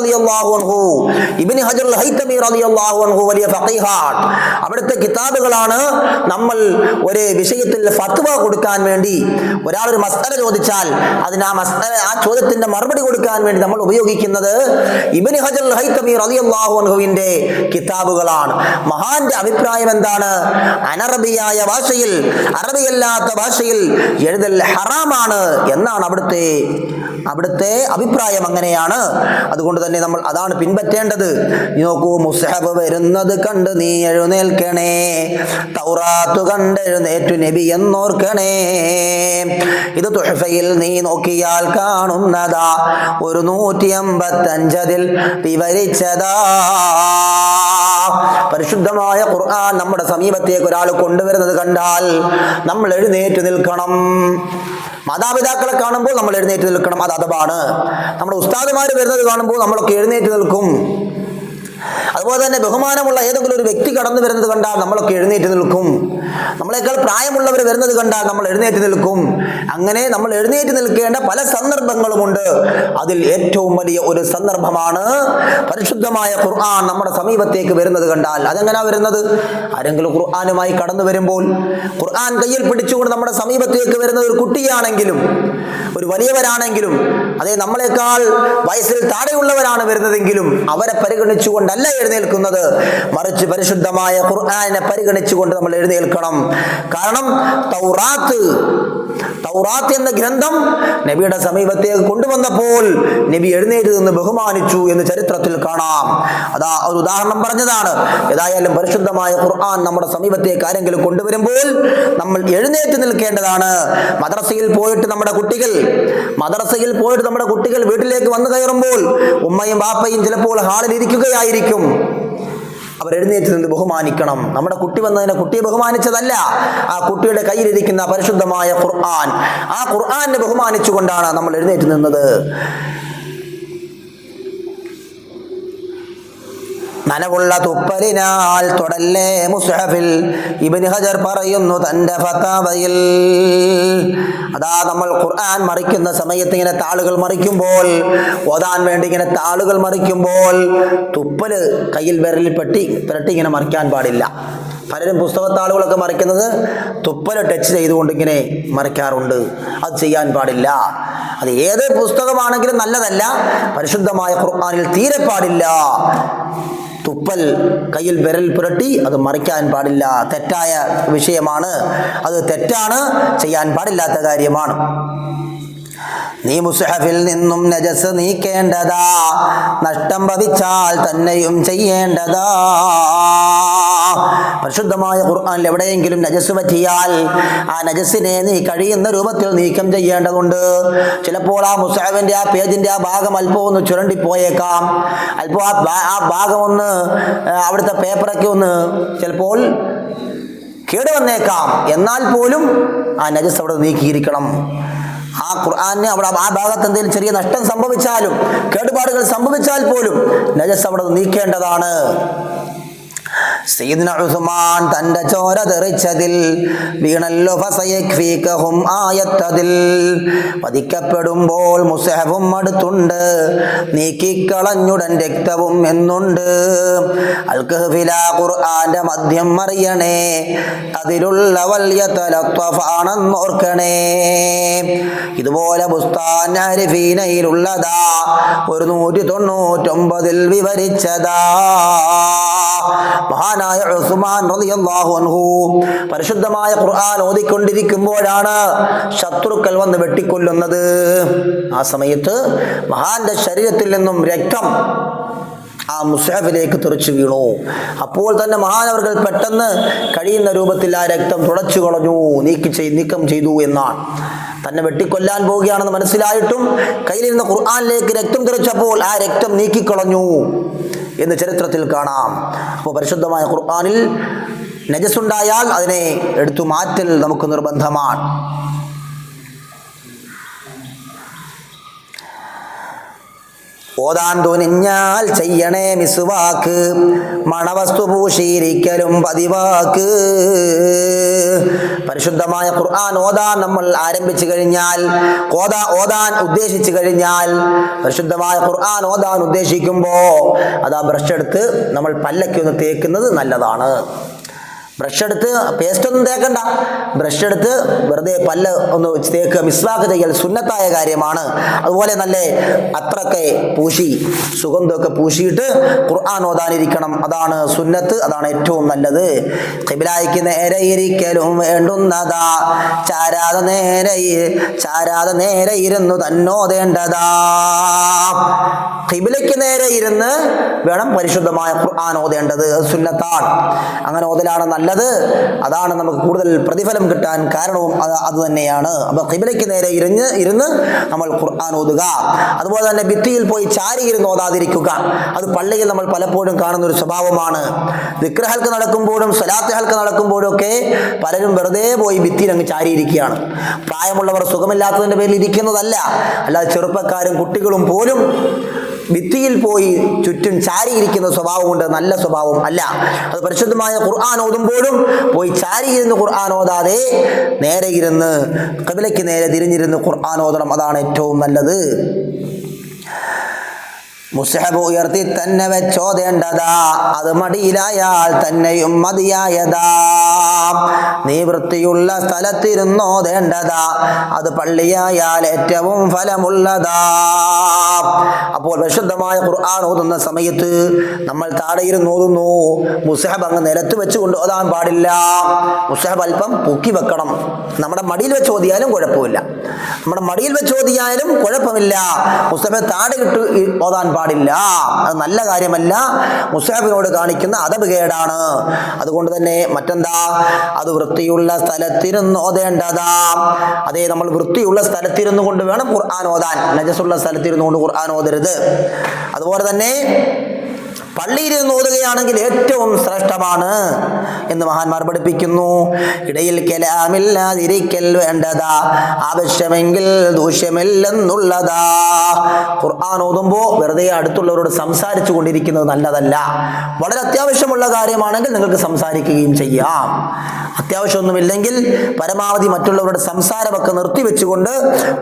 ഹജർ വലിയ അവിടുത്തെ കിതാബുകളാണ് നമ്മൾ ഒരു വിഷയത്തിൽ ഫത്വ കൊടുക്കാൻ വേണ്ടി ഒരാൾ ഒരു മസ്തല ചോദിച്ചാൽ അതിന് ആ മസ്തല ആ ചോദ്യത്തിന്റെ മറുപടി കൊടുക്കാൻ വേണ്ടി നമ്മൾ ഉപയോഗിക്കുന്നത് ഇബിന് ഹജർ ഹൈത്തമി റളിയല്ലാഹു അൻഹുവിന്റെ കിതാബുകളാണ്. മഹാന്റെ അഭിപ്രായം എന്താണ്? അനറബിയായ ഭാഷയിൽ അറബിയല്ലാത്ത ഭാഷയിൽ എഴുതൽ ഹറാമാണ് എന്നാണ് അവിടുത്തെ അവിടുത്തെ അഭിപ്രായം അങ്ങനെയാണ്. അതുകൊണ്ട് തന്നെ നമ്മൾ അതാണ് പിൻപറ്റേണ്ടത്. നോക്കൂ മുസഹബ് വരുന്നത് കണ്ട് നീ എഴുന്നേൽക്കണേ. തൗറാത്തു കണ്ട് എഴുന്നേറ്റു നബി എന്നോർക്കണേ. ഇത് തുഹഫയിൽ നീ നോക്കിയാൽ കാണുന്നതാ. ഒരു നൂറ്റി അമ്പത്തഞ്ചതിൽ വിവരിച്ചതാ. പരിശുദ്ധമായ ഖുർആൻ നമ്മുടെ സമീപത്തേക്ക് ഒരാൾ കൊണ്ടുവരുന്നത് കണ്ടാൽ നമ്മൾ എഴുന്നേറ്റ് നിൽക്കണം. മാതാപിതാക്കളെ കാണുമ്പോൾ നമ്മൾ എഴുന്നേറ്റ് നിൽക്കണം. അത് അഥവാണ്. നമ്മുടെ ഉസ്താദുമാർ വരുന്നത് കാണുമ്പോൾ നമ്മളൊക്കെ എഴുന്നേറ്റ് നിൽക്കും. അതുപോലെ തന്നെ ബഹുമാനമുള്ള ഏതെങ്കിലും ഒരു വ്യക്തി കടന്നു വരുന്നത് കണ്ടാൽ നമ്മളൊക്കെ എഴുന്നേറ്റ് നിൽക്കും. നമ്മളെക്കാൾ പ്രായമുള്ളവർ വരുന്നത് കണ്ടാൽ നമ്മൾ എഴുന്നേറ്റ് നിൽക്കും. അങ്ങനെ നമ്മൾ എഴുന്നേറ്റ് നിൽക്കേണ്ട പല സന്ദർഭങ്ങളുമുണ്ട്. അതിൽ ഏറ്റവും വലിയ ഒരു സന്ദർഭമാണ് പരിശുദ്ധമായ ഖുർആൻ നമ്മുടെ സമീപത്തേക്ക് വരുന്നത് കണ്ടാൽ. അതെങ്ങനെയാ വരുന്നത്? ആരെങ്കിലും ഖുർആാനുമായി കടന്നു വരുമ്പോൾ ഖുർആൻ കയ്യിൽ പിടിച്ചുകൊണ്ട് നമ്മുടെ സമീപത്തേക്ക് വരുന്ന ഒരു കുട്ടിയാണെങ്കിലും ഒരു വലിയവരാണെങ്കിലും അതേ നമ്മളെക്കാൾ വയസ്സിൽ താഴെയുള്ളവരാണ് വരുന്നതെങ്കിലും അവരെ പരിഗണിച്ചുകൊണ്ടല്ല എഴുന്നേൽക്കുന്നത്. മറിച്ച് പരിശുദ്ധമായ ഖുർആാനെ പരിഗണിച്ചുകൊണ്ട് നമ്മൾ എഴുന്നേൽക്കണം. കാരണം തൗറാത്ത് തൗറാത്ത് എന്ന ഗ്രന്ഥം നബിയുടെ സമീപത്തേക്ക് കൊണ്ടുവന്നപ്പോൾ നബി എഴുന്നേറ്റ് നിന്ന് ബഹുമാനിച്ചു എന്ന് ചരിത്രത്തിൽ കാണാം. അതാ ഒരു ഉദാഹരണം പറഞ്ഞതാണ്. ഏതായാലും പരിശുദ്ധമായ ഖുർആൻ നമ്മുടെ സമീപത്തേക്ക് ആരെങ്കിലും കൊണ്ടുവരുമ്പോൾ നമ്മൾ എഴുന്നേറ്റ് നിൽക്കേണ്ടതാണ്. മദ്രസയിൽ പോയിട്ട് നമ്മുടെ കുട്ടികൾ മദ്രസയിൽ പോയിട്ട് നമ്മുടെ കുട്ടികൾ വീട്ടിലേക്ക് വന്നു കയറുമ്പോൾ ഉമ്മയും ബാപ്പയും ചിലപ്പോൾ ഹാളിൽ ഇരിക്കുകയായിരിക്കും. അവർ എഴുന്നേറ്റ് നിന്ന് ബഹുമാനിക്കണം. നമ്മുടെ കുട്ടി വന്നതിനെ കുട്ടിയെ ബഹുമാനിച്ചതല്ല. ആ കുട്ടിയുടെ കയ്യിലിരിക്കുന്ന പരിശുദ്ധമായ ഖുർആൻ. ആ ഖുർആാനെ ബഹുമാനിച്ചുകൊണ്ടാണ് നമ്മൾ എഴുന്നേറ്റ് നിന്നത്. നനവുള്ള തുപ്പലിനാൽ തുടല്ലേ മുസ്ഹഫിൽ. ഇബിൻ ഹജർ പറയുന്നു തന്റെ ഫതാവയിൽ അതാ നമ്മൾ ഖുർആൻ മറിക്കുന്ന സമയത്ത് ഇങ്ങനെ താളുകൾ മറിക്കുമ്പോൾ ഓതാൻ വേണ്ടി ഇങ്ങനെ താളുകൾ മറിക്കുമ്പോൾ തുപ്പൽ കയ്യിൽ വിരലിൽ പെട്ടി പെരട്ടി ഇങ്ങനെ മറിക്കാൻ പാടില്ല. പലരും പുസ്തകത്താളുകളൊക്കെ മറിക്കുന്നത് തുപ്പൽ ടച്ച് ചെയ്തുകൊണ്ട് ഇങ്ങനെ മറിക്കാറുണ്ട്. അത് ചെയ്യാൻ പാടില്ല. അത് ഏത് പുസ്തകമാണെങ്കിലും നല്ലതല്ല. പരിശുദ്ധമായ ഖുർആാനിൽ തീരെ പാടില്ല. തുപ്പൽ കയ്യിൽ വിരൽ പുരട്ടി അത് മറിക്കാൻ പാടില്ല. തെറ്റായ വിഷയമാണ്. അത് തെറ്റാണ്. ചെയ്യാൻ പാടില്ലാത്ത കാര്യമാണ്. നീ മുസ്ഹഫിൽ നിന്നും നജസ് നീക്കേണ്ടതാ. നഷ്ടം ഭവിച്ചാൽ തന്നെയും ചെയ്യേണ്ടതാ. പരിശുദ്ധമായ ഖുർആനിൽ എവിടെയെങ്കിലും നജസ് പറ്റിയാൽ ആ നജസിനെ നീ കഴിയുന്ന രൂപത്തിൽ നീക്കം ചെയ്യേണ്ടതുണ്ട്. ചിലപ്പോൾ ആ മുസാഹിബിന്റെ ആ പേജിന്റെ ആ ഭാഗം അല്പം ഒന്ന് ചുരണ്ടിപ്പോയേക്കാം. അല്പം ആ ഭാഗം ഒന്ന് അവിടുത്തെ പേപ്പറൊക്കെ ഒന്ന് ചിലപ്പോൾ കേടുവന്നേക്കാം എന്നാൽ പോലും ആ നജസ് അവിടെ നീക്കിയിരിക്കണം. ആ ഖുർആാനിന് അവിടെ ആ ഭാഗത്ത് എന്തെങ്കിലും ചെറിയ നഷ്ടം സംഭവിച്ചാലും കേടുപാടുകൾ സംഭവിച്ചാൽ പോലും നജസ് അവിടെ നീക്കേണ്ടതാണ്. സയ്യിദ്ന ഉസ്മാൻ തന്റെ ചോര തെറിച്ചതിൽ വീണല്ലോ ഫസയക്ഫീകഹും ആയത്തതിൽ. വധിക്കപ്പെടുമ്പോൾ മുസഹവും അടുത്തുണ്ട് നീക്കിക്കളഞ്ഞുടൻ രക്തവും എന്നുണ്ട്. അൽക്കഹഫില ഖുർആന്റെ മദ്യം അറിയണേ അതിലുള്ള വലിയ തലത്വഫാണെന്നോർക്കണേ. ഇതുപോലെ ബുസ്താൻ അരിഫീനയിലുള്ളതാ ഒരു നൂറ്റി തൊണ്ണൂറ്റൊമ്പതിൽ വിവരിച്ചതാ മഹാനായ ഉസ്മാൻ റളിയല്ലാഹു അൻഹു. പരിശുദ്ധമായ ഖുർആൻ ഓതിക്കൊണ്ടിരിക്കുമ്പോഴാണ് ശത്രുക്കൾ വന്ന് വെട്ടിക്കൊല്ലുന്നത്. ആ സമയത്ത് മഹാന്റെ ശരീരത്തിൽ നിന്നും രക്തം ആ മുസാഫിലേക്ക് തെറിച്ചു വീണു. അപ്പോൾ തന്നെ മഹാനവർകൾ പെട്ടെന്ന് കഴിയുന്ന രൂപത്തിൽ ആ രക്തം തുടച്ചു കളഞ്ഞു. നീക്കി നീക്കം ചെയ്തു എന്നാണ്. തന്നെ വെട്ടിക്കൊല്ലാൻ പോവുകയാണെന്ന് മനസ്സിലായിട്ടും കയ്യിലിരുന്ന ഖുർആാനിലേക്ക് രക്തം തെറിച്ചപ്പോൾ ആ രക്തം നീക്കിക്കളഞ്ഞു. എന്ന് ചരിത്രത്തിൽ കാണാം. അപ്പോൾ പരിശുദ്ധമായ ഖുർആാനിൽ നജസുണ്ടായാൽ അതിനെ എടുത്തു മാറ്റൽ നമുക്ക് നിർബന്ധമാണ്. ഓതാൻ തുനിഞ്ഞാൽ ചെയ്യണേ മിസുവാക്ക് മണവസ്തു പൂശീരിക്കലും പതിവാക്ക്. പരിശുദ്ധമായ ഖുർആൻ ഓതാൻ നമ്മൾ ആരംഭിച്ചു കഴിഞ്ഞാൽ ഓതാ ഓതാൻ ഉദ്ദേശിച്ചു കഴിഞ്ഞാൽ പരിശുദ്ധമായ ഖുർആൻ ഓതാൻ ഉദ്ദേശിക്കുമ്പോൾ അതാ ബ്രഷ് എടുത്ത് നമ്മൾ പല്ലൊക്കെ ഒന്ന് തേക്കുന്നത് നല്ലതാണ്. ബ്രഷ് എടുത്ത് പേസ്റ്റ് ഒന്നും തേക്കണ്ട. ബ്രഷ് എടുത്ത് വെറുതെ പല്ല് ഒന്ന് തേക്കുക. മിസ്വാക്ക് ചെയ്യൽ സുന്നത്തായ കാര്യമാണ്. അതുപോലെ നല്ല അത്രക്കെ പൂശി സുഗന്ധമൊക്കെ പൂശിയിട്ട് ഖുർആൻ ഓതാനിരിക്കണം. അതാണ് സുന്നത്ത് അതാണ് ഏറ്റവും നല്ലത്. കിബിലായിക്ക് നേരെ ഇരിക്കലും വേണ്ടുന്നതാ. ചാരാതെ നേരെ ചാരാതെ നേരെ ഇരുന്നു തന്നോതേണ്ടതാ. കിബിലയ്ക്ക് നേരെ ഇരുന്ന് വേണം പരിശുദ്ധമായ ഖുർആൻ ഓതേണ്ടത്. സുന്നത്താണ്. അങ്ങനെ ഓതലാണ് നല്ലത്. അതാണ് നമുക്ക് കൂടുതൽ പ്രതിഫലം കിട്ടാൻ കാരണവും അത് അത് തന്നെയാണ്. അപ്പൊ കിബിലയ്ക്ക് നേരെ ഇരുന്ന് ഇരുന്ന് നമ്മൾ ഖുർആൻ ഓതുക. അതുപോലെ തന്നെ ഭിത്തിയിൽ പോയി ചാരി ഇരുന്ന് ഓതാതിരിക്കുക. അത് പള്ളിയിൽ നമ്മൾ പലപ്പോഴും കാണുന്ന ഒരു സ്വഭാവമാണ് വിഗ്രഹൽക്ക് നടക്കുമ്പോഴും സ്വലാത്ത് ഹൽക്ക് നടക്കുമ്പോഴും ഒക്കെ പലരും വെറുതെ പോയി ഭിത്തിയിൽ അങ്ങ് ചാരിയിരിക്കുകയാണ്. പ്രായമുള്ളവർ സുഖമില്ലാത്തതിന്റെ പേരിൽ ഇരിക്കുന്നതല്ല. അല്ലാതെ ചെറുപ്പക്കാരും കുട്ടികളും പോലും ഭിത്തിയിൽ പോയി ചുറ്റും ചാരിയിരിക്കുന്ന സ്വഭാവമുണ്ട് നല്ല സ്വഭാവം അല്ല. അത് പരിശുദ്ധമായ ഖുർആൻ ഓതുമ്പോഴും പോയി ചാരിയിരുന്ന് ഖുർആൻ ഓതാതെ നേരെ ഇരുന്ന് കബിലയ്ക്ക് നേരെ തിരിഞ്ഞിരുന്ന് ഖുർആൻ ഓതണം. അതാണ് ഏറ്റവും നല്ലത്. മുസ്ഹബ് ഉയർത്തി തന്നെ വെച്ചോതേണ്ടതാ. അത് മടിയിലായാൽ തന്നെയും മതിയായതാ. നീ വൃത്തിയുള്ള സ്ഥലത്തിരുന്നോതേണ്ടതാ അത് പള്ളിയായാൽ ഏറ്റവും ഫലമുള്ളതാ. അപ്പോൾ വിശുദ്ധമായ ഖുർആൻ ഓതുന്ന സമയത്ത് നമ്മൾ താഴെ ഇരുന്ന് ഓതുന്നു. മുസ്ഹബ് അങ്ങ് നിലത്ത് വെച്ചുകൊണ്ട് ഓതാൻ പാടില്ല. മുസ്ഹബ് അല്പം പൊക്കി വെക്കണം. നമ്മുടെ മടിയിൽ വെച്ച് ഓതിയാലും കുഴപ്പമില്ല. നമ്മുടെ മടിയിൽ വെച്ച് ഓതിയാലും കുഴപ്പമില്ല. മുസ്ഹബ് താഴെ ഇട്ട് ഓതാൻ പാടില്ല. അത് നല്ല കാര്യമല്ല. മുസാഫിനോട് കാണിക്കുന്ന അതബ് കേടാണ്. അതുകൊണ്ട് തന്നെ മറ്റെന്താ? അത് വൃത്തിയുള്ള സ്ഥലത്തിരുന്ന് ഓതേണ്ടതാ അതേ നമ്മൾ വൃത്തിയുള്ള സ്ഥലത്തിരുന്നു കൊണ്ട് വേണം ഖുർആൻ ഓതാൻ. നജസുള്ള സ്ഥലത്തിരുന്നു കൊണ്ട് ഖുർആൻ ഓതരുത്. അതുപോലെ തന്നെ പള്ളിയിൽ ഓതുകയാണെങ്കിൽ ഏറ്റവും ശ്രേഷ്ഠമാണ് എന്ന് മഹാന്മാർ പഠിപ്പിക്കുന്നു. ഇടയിൽ കലാമില്ലാതിരിക്കൽ വേണ്ടതാ. ആവശ്യമെങ്കിൽ ദൂഷ്യമില്ലെന്നുള്ളതാ. ഖുർആൻ ഓതുമ്പോൾ വെറുതെ അടുത്തുള്ളവരോട് സംസാരിച്ചു കൊണ്ടിരിക്കുന്നത് നല്ലതല്ല. വളരെ അത്യാവശ്യമുള്ള കാര്യമാണെങ്കിൽ നിങ്ങൾക്ക് സംസാരിക്കുകയും ചെയ്യാം. അത്യാവശ്യമൊന്നുമില്ലെങ്കിൽ പരമാവധി മറ്റുള്ളവരുടെ സംസാരമൊക്കെ നിർത്തിവെച്ചുകൊണ്ട്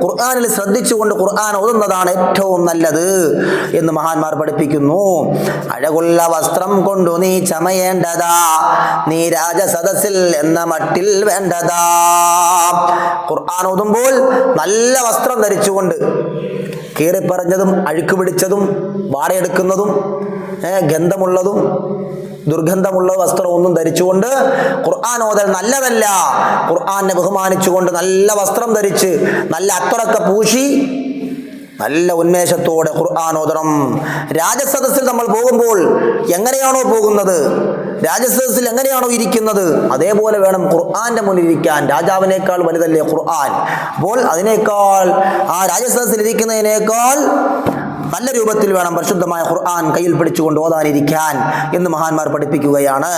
ഖുർആാനിൽ ശ്രദ്ധിച്ചുകൊണ്ട് ഖുർആൻ ഓതുന്നതാണ് ഏറ്റവും നല്ലത് എന്ന് മഹാന്മാർ പഠിപ്പിക്കുന്നു. അഴകുള്ള വസ്ത്രം കൊണ്ടു നീ ചമയേണ്ടതാ. നീ രാജസദസ്സിൽ എന്ന മട്ടിൽ വേണ്ടതാ. ഖുർആൻ ഓതുമ്പോൾ നല്ല വസ്ത്രം ധരിച്ചുകൊണ്ട് കീറിപ്പറഞ്ഞതും അഴുക്ക് പിടിച്ചതും വാടയെടുക്കുന്നതും ഗന്ധമുള്ളതും ദുർഗന്ധമുള്ള വസ്ത്രം ഒന്നും ധരിച്ചുകൊണ്ട് ഖുർആൻ ഓതൽ നല്ലതല്ല. ഖുർആനെ ബഹുമാനിച്ചുകൊണ്ട് നല്ല വസ്ത്രം ധരിച്ച് നല്ല അത്തറൊക്കെ പൂശി നല്ല ഉന്മേഷത്തോടെ ഖുർആൻ ഓതണം. രാജസദസ്സിൽ നമ്മൾ പോകുമ്പോൾ എങ്ങനെയാണോ പോകുന്നത്? രാജസദസ്സിൽ എങ്ങനെയാണോ ഇരിക്കുന്നത്? അതേപോലെ വേണം ഖുർആന്റെ മുന്നിൽ ഇരിക്കാൻ. രാജാവിനേക്കാൾ വലുതല്ലേ ഖുർആൻ? അപ്പോൾ അതിനേക്കാൾ ആ രാജസദസ്സിൽ ഇരിക്കുന്നതിനേക്കാൾ നല്ല രൂപത്തിൽ വേണം പരിശുദ്ധമായ ഖുർആൻ കയ്യിൽ പിടിച്ചുകൊണ്ട് ഓതാനിരിക്കാൻ എന്ന് മഹാന്മാർ പഠിപ്പിക്കുകയാണ്.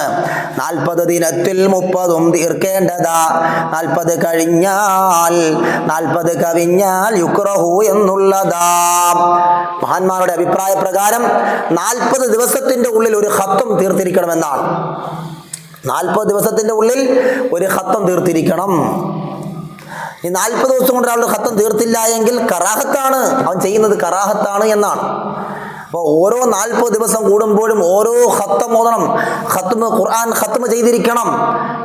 നാൽപ്പത് ദിനത്തിൽ മുപ്പതും തീർക്കേണ്ടതാ. നാൽപ്പത് കഴിഞ്ഞാൽ നാൽപ്പത് കവിഞ്ഞാൽ യുക്രഹു എന്നുള്ളതാ. മഹാന്മാരുടെ അഭിപ്രായ പ്രകാരം നാൽപ്പത് ദിവസത്തിന്റെ ഉള്ളിൽ ഒരു ഹത്തും തീർത്തിരിക്കണമെന്നാണ്. നാൽപ്പത് ദിവസത്തിന്റെ ഉള്ളിൽ ഒരു ഹത്തം തീർത്തിരിക്കണം. ഈ നാൽപ്പത് ദിവസം കൊണ്ട് ഒരാളുടെ ഹത്തം തീർത്തില്ല എങ്കിൽ കറാഹത്താണ്. അവൻ ചെയ്യുന്നത് കറാഹത്താണ് എന്നാണ്. അപ്പോൾ ഓരോ നാൽപ്പത് ദിവസം കൂടുമ്പോഴും ഓരോ ഹത്തം ഓതണം. ഹത്തുമ് ഖുർആൻ ഹത്തുമ് ചെയ്തിരിക്കണം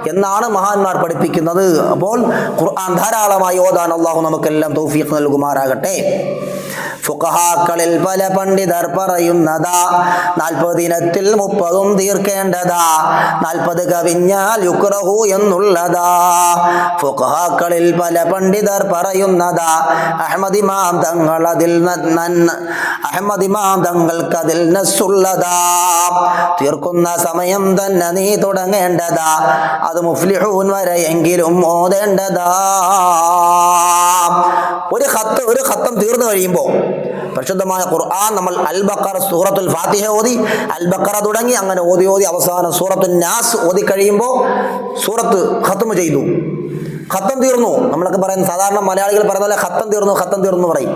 എന്നാണ് മഹാന്മാർ പഠിപ്പിക്കുന്നത്. അപ്പോൾ ഖുർആൻ ധാരാളമായി ഓതാൻ അള്ളാഹു നമുക്കെല്ലാം തൗഫീഖ് നൽകുമാറാകട്ടെ. ഫുഖഹാക്കളിൽ പല പണ്ഡിതർ പറയുന്നതാ നാൽപ്പത് ദിനത്തിൽ മുപ്പതും തീർക്കേണ്ടതാ നാൽപ്പത് കവിഞ്ഞാൽ യുക്രഹു എന്നുള്ളതാ. ഫുഖഹാക്കളിൽ പല പണ്ഡിതർ പറയുന്നതാ അഹമ്മദിമാം തങ്ങൾ അതിൽ അഹമ്മദിമാം തങ്ങൾക്ക് അതിൽ നസ്സുള്ളതാ. തീർക്കുന്ന സമയം തന്നെ നീ തുടങ്ങേണ്ടതാ അത് മുഫ്ലിഹൂൻ വരെയെങ്കിലും ഓതേണ്ടതാ. ഒരു ഖത്ത് ഒരു ഖത്തം തീർന്നു കഴിയുമ്പോൾ പരിശുദ്ധമായ ഖുർആൻ നമ്മൾ അൽ ബക്കർ സൂറത്തുൽ ഫാത്തിഹ ഓതി അൽ ബക്കറ തുടങ്ങി അങ്ങനെ ഓതി ഓതി അവസാനം സൂറത്തുൽ നാസ് ഓതി കഴിയുമ്പോൾ സൂറത്ത് ഖത്തം ചെയ്തു. ഖത്തം തീർന്നു. നമ്മളൊക്കെ പറയുന്ന സാധാരണ മലയാളികൾ പറയുന്ന പോലെ ഖത്തം തീർന്നു ഖത്തം തീർന്നു പറയും.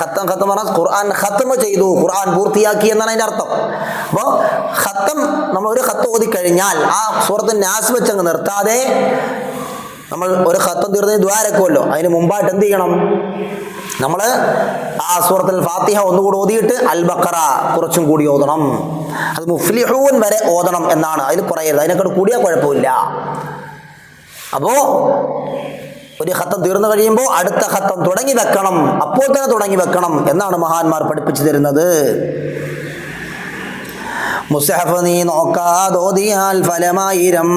ഖത്തം ഖത്തം പറഞ്ഞാൽ ഖുർആൻ ഖത്തമ ചെയ്തു ഖുർആൻ പൂർത്തിയാക്കി എന്നാണ് അതിന്റെ അർത്ഥം. അപ്പോൾ ഖത്തം നമ്മൾ ഒരു ഖത്ത് ഓതി കഴിഞ്ഞാൽ ആ സൂറത്ത് നാസ് വെച്ചങ്ങ് നിർത്താതെ നമ്മൾ ഒരു ഹത്തം തീർന്നതിന് ദ്വാരക്കുമല്ലോ അതിന് മുമ്പായിട്ട് എന്ത് ചെയ്യണം? നമ്മൾ ആ സൂറത്തിൽ ഫാത്തിഹ ഒന്നുകൂടി ഓതിയിട്ട് അൽ ബക്കറ കുറച്ചും കൂടി ഓതണം. അത് മുഫ്ലിഹൂൻ വരെ ഓതണം എന്നാണ്. അതിൽ കുറയരുത്. അതിനെക്കാട് കൂടിയാൽ കുഴപ്പമില്ല. അപ്പോ ഒരു ഹത്തം തീർന്നു കഴിയുമ്പോൾ അടുത്ത ഹത്തം തുടങ്ങി വെക്കണം. അപ്പോൾ തന്നെ തുടങ്ങി വെക്കണം എന്നാണ് മഹാന്മാർ പഠിപ്പിച്ചു തരുന്നത്. മുസഹഫ് നീ നോക്കാതോതിയാൽ ഫലമായിരം.